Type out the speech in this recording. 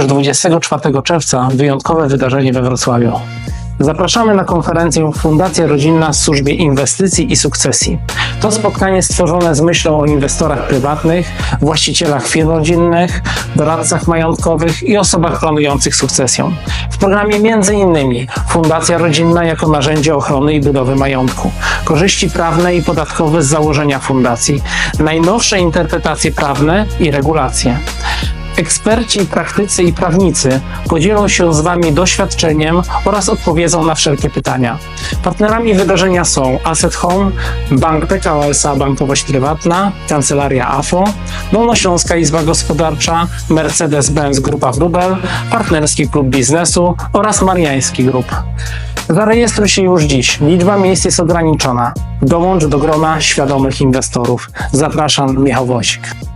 Już 24 czerwca wyjątkowe wydarzenie we Wrocławiu. Zapraszamy na konferencję Fundacja Rodzinna w Służbie Inwestycji i Sukcesji. To spotkanie stworzone z myślą o inwestorach prywatnych, właścicielach firm rodzinnych, doradcach majątkowych i osobach planujących sukcesję. W programie m.in. Fundacja Rodzinna jako narzędzie ochrony i budowy majątku, korzyści prawne i podatkowe z założenia fundacji, najnowsze interpretacje prawne i regulacje. Eksperci, praktycy i prawnicy podzielą się z Wami doświadczeniem oraz odpowiedzą na wszelkie pytania. Partnerami wydarzenia są Asset Home, Bank PKO SA Bankowość Prywatna, Kancelaria AFO, Dolnośląska Izba Gospodarcza, Mercedes-Benz Grupa Wrubel, Partnerski Klub Biznesu oraz Mariański Group. Zarejestruj się już dziś. Liczba miejsc jest ograniczona. Dołącz do grona świadomych inwestorów. Zapraszam, Michał Wąsik.